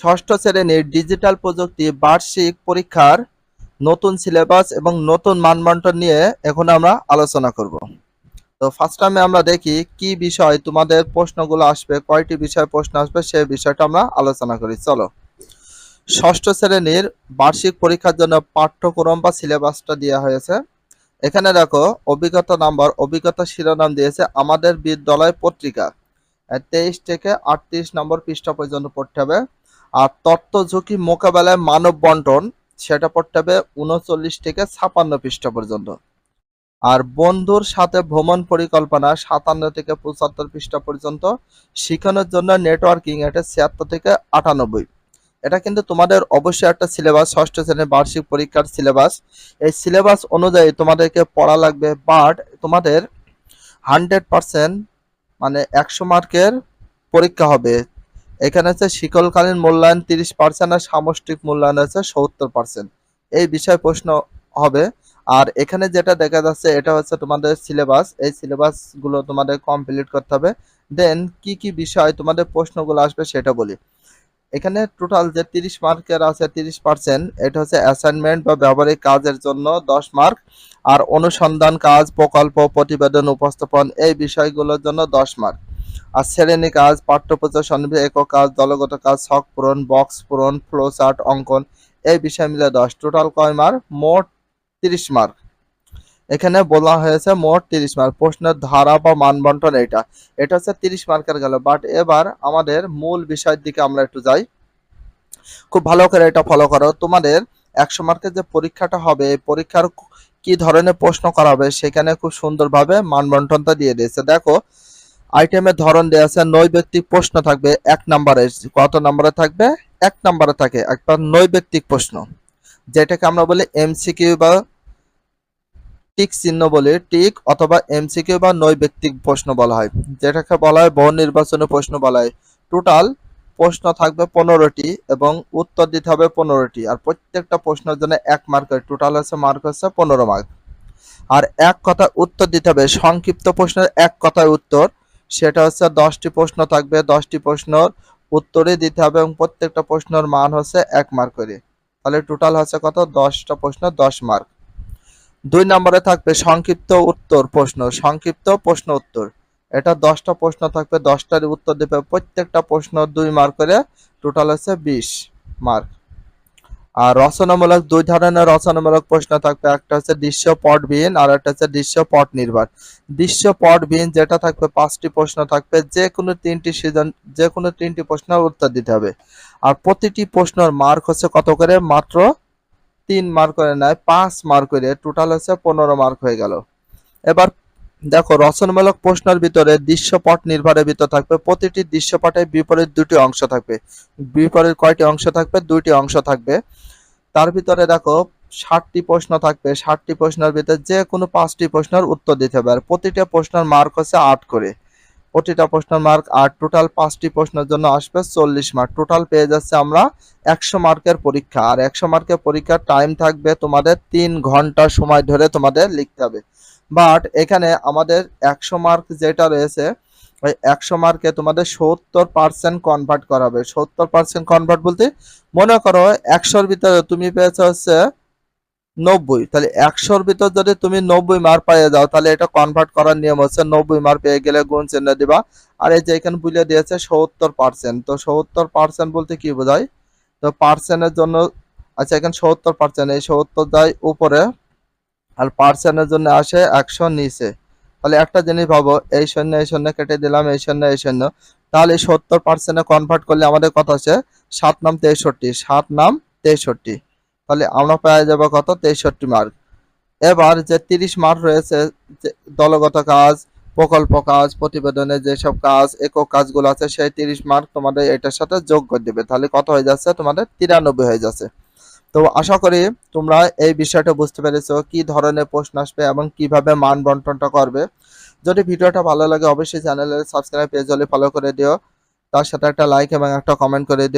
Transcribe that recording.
ষষ্ঠ শ্রেণির ডিজিটাল প্রযুক্তি বার্ষিক পরীক্ষার নতুন সিলেবাস এবং নতুন মানবন্টন নিয়ে এখন আমরা আলোচনা করব। তো ফার্স্ট টাইমে আমরা দেখি কি বিষয় তোমাদের প্রশ্নগুলো আসবে, কয়টি বিষয় প্রশ্ন আসবে, সেই বিষয়টা আমরা আলোচনা করি। চলো। ষষ্ঠ শ্রেণির বার্ষিক পরীক্ষার জন্য পাঠ্যক্রম বা সিলেবাসটা দেওয়া হয়েছে। এখানে দেখো, অভিজ্ঞতা নাম্বার, অভিজ্ঞতা শিরোনাম দিয়েছে আমাদের বিদ্যালয় পত্রিকা। তেইশ থেকে আটত্রিশ নম্বর পৃষ্ঠা পর্যন্ত পড়তে হবে। আর তত্ত্ব ঝুঁকি মোকাবেলায় মানব বন্টন সেটা পড়তে হবে উনচল্লিশ থেকে ছাপান্ন পৃষ্ঠা পর্যন্ত। আর বন্ধুর সাথে ভ্রমণ পরিকল্পনা, সাতান্ন থেকে পঁচাত্তর পৃষ্ঠা পর্যন্ত, শিখানোর জন্য নেটওয়ার্কিং এটা ছিয়াত্তর থেকে আটানব্বই। এটা কিন্তু তোমাদের অবশ্যই একটা সিলেবাস ষষ্ঠ শ্রেণির বার্ষিক পরীক্ষার সিলেবাস এই সিলেবাস অনুযায়ী তোমাদেরকে পড়া লাগবে বাট তোমাদের হান্ড্রেড পার্সেন্ট মানে একশো মার্কের পরীক্ষা হবে। এখানে হচ্ছে শিকলকালীন মূল্যায়ন তিরিশ পার্সেন্ট আর সামষ্টিক মূল্যায়ন হচ্ছে সত্তর পার্সেন্ট এই বিষয় প্রশ্ন হবে। আর এখানে যেটা দেখা যাচ্ছে, এটা হচ্ছে তোমাদের সিলেবাস এই সিলেবাসগুলো তোমাদের কমপ্লিট করতে হবে। দেন কি কি বিষয় তোমাদের প্রশ্নগুলো আসবে সেটা বলি। এখানে টোটাল যে তিরিশ মার্কের আছে তিরিশ পার্সেন্ট এটা হচ্ছে অ্যাসাইনমেন্ট বা ব্যবহারিক কাজের জন্য দশ মার্ক। আর অনুসন্ধান কাজ, প্রকল্প, প্রতিবেদন, উপস্থাপন, এই বিষয়গুলোর জন্য দশ মার্ক। আর শ্রেণি কাজ পাঠ্যপুস্তক সন্নিবেশ একক কাজ, দলগত কাজ ছক পূরণ বক্স পূরণ ফ্লো চার্ট অঙ্কন, এই বিষয় মিলে দশ। টোটাল কয় মার্ক মোট তিরিশ মার্ক এখানে বলা হয়েছে মোট তিরিশ মার্ক প্রশ্নের ধারা বা মানবন্টন এটা এটা হচ্ছে তিরিশ মার্কের গেল। বাট এবার আমাদের মূল বিষয়ের দিকে আমরা একটু যাই। খুব ভালো করে এটা ফলো করো। তোমাদের একশো মার্কের যে পরীক্ষাটা হবে পরীক্ষার কি ধরনের প্রশ্ন করা হবে, সেখানে খুব সুন্দরভাবে মানবন্টনটা দিয়ে দিয়েছে। দেখো আইটেমের ধরন দেওয়া আছে নৈব্যক্তিক প্রশ্ন থাকবে এক নম্বরে। কত নম্বরে থাকবে? এক নম্বরে থাকে একটা নৈব্যক্তিক প্রশ্ন, যেটাকে আমরা বলি এমসিকিউ বা টিক চিহ্ন বলি, টিক অথবা এমসিকিউ বা নৈব্যক্তিক প্রশ্ন বলা হয়, যেটাকে বলা হয় বহু নির্বাচনী প্রশ্ন বলা হয়। টোটাল প্রশ্ন থাকবে পনেরোটি এবং উত্তর দিতে হবে পনেরোটি, আর প্রত্যেকটা প্রশ্নের জন্য এক মার্কের টোটাল হচ্ছে মার্ক হচ্ছে পনেরো মার্ক আর এক কথা উত্তর দিতে হবে, সংক্ষিপ্ত প্রশ্নের এক কথায় উত্তর। সেটা হচ্ছে দশটি প্রশ্ন থাকবে। দশটি প্রশ্নর উত্তরে দিতে হবে এবং প্রত্যেকটা প্রশ্নের মান হচ্ছে এক মার্ক করে। তাহলে টোটাল হচ্ছে কত? দশটা প্রশ্ন, দশ মার্ক দুই নম্বরে থাকবে সংক্ষিপ্ত উত্তর প্রশ্ন, সংক্ষিপ্ত প্রশ্ন উত্তর। এটা দশটা প্রশ্ন থাকবে দশটার উত্তর দেবে। প্রত্যেকটা প্রশ্ন দুই মার্ক করে টোটাল হচ্ছে বিশ মার্ক আর রচনামূলক, দুই ধরনের রচনামূলক প্রশ্ন থাকবে। একটা হচ্ছে দৃশ্য পটবিহীন আর একটা হচ্ছে দৃশ্য পট নির্ভর। দৃশ্য পটবিহীন যেটা থাকবে, পাঁচটি প্রশ্ন থাকবে। যে কোনো তিনটি সিজন যে কোনো তিনটি প্রশ্নের উত্তর দিতে হবে। আর প্রতিটি প্রশ্নের মার্ক হচ্ছে কত করে? মাত্র তিন মার্ক করে নেয়, পাঁচ মার্ক করে। টোটাল হচ্ছে পনেরো মার্ক হয়ে গেল। এবার দেখো, রচনামূলক প্রশ্নের ভিতরে দৃশ্যপট নির্ভরের ভিতর থাকবে, প্রতিটি দৃশ্যপটে বিপরীত দুটি অংশ থাকবে। বিপরীত কয়টি অংশ থাকবে? দুইটি অংশ থাকবে। তার ভিতরে দেখো, ষাটটি প্রশ্ন থাকবে, ষাটটি প্রশ্নের ভিতরে যে কোনো পাঁচটি প্রশ্নের উত্তর দিতে হবে। আর প্রতিটা প্রশ্নের মার্ক হচ্ছে আট করে। প্রতিটা প্রশ্নের মার্ক আট, টোটাল পাঁচটি প্রশ্নের জন্য আসবে চল্লিশ মার্ক। টোটাল পেয়ে যাচ্ছে আমরা একশো মার্কের পরীক্ষা। আর একশো মার্কের পরীক্ষার টাইম থাকবে তোমাদের তিন ঘণ্টা সময় ধরে তোমাদের লিখতে হবে। বাট এখানে আমাদের একশো মার্ক যেটা রয়েছে, ওই একশো মার্কে তোমাদের সত্তর পার্সেন্ট কনভার্ট করাবে। সত্তর পার্সেন্ট কনভার্ট বলতে মনে করো একশোর ভিতরে তুমি পেয়েছ হচ্ছে নব্বই। তাহলে একশোর ভিতর যদি তুমি নব্বই মার্ক পেয়ে যাও তাহলে এটা কনভার্ট করার নিয়ম হচ্ছে নব্বই মার্ক পেয়ে গেলে গুণ চিহ্ন দিবা। আর এই যে এখানে বুঝিয়ে দিয়েছে সত্তর পার্সেন্ট তো সত্তর পার্সেন্ট বলতে কি বোঝায়? তো পার্সেন্টের জন্য আচ্ছা এখানে সত্তর পার্সেন্ট এই সত্তর যায় উপরে। আর পার্সেন্টের জন্য আসে একশো নিচে। তাহলে একটা জিনিস ভাবো, এই শূন্য এই শূন্য কেটে দিলাম, এই শূন্য এই শূন্য। তাহলে সত্তর পার্সেন্টে কনভার্ট করলে আমাদের কত আছে? সাত নাম তেষট্টি, সাত নাম তেষট্টি। তাহলে আমরা পেয়ে যাব কত? তেষট্টি মার্ক এবার যে তিরিশ মার্ক রয়েছে দলগত কাজ, প্রকল্প কাজ, প্রতিবেদনে যেসব কাজ, একক কাজগুলো আছে, সেই তিরিশ মার্ক তোমাদের এটার সাথে যোগ করে দেবে। তাহলে কত হয়ে যাচ্ছে? তোমাদের তিরানব্বই হয়ে যাচ্ছে। তো আশা করি তোমরা এই বিষয়টা বুঝতে পেরেছ, কি ধরনের প্রশ্ন আসবে এবং কীভাবে মান বন্টনটা করবে। যদি ভিডিওটা ভালো লাগে, অবশ্যই চ্যানেলের সাবস্ক্রাইব পেজ হলে ফলো করে দিও। তার সাথে একটা লাইক এবং একটা কমেন্ট করে দিও।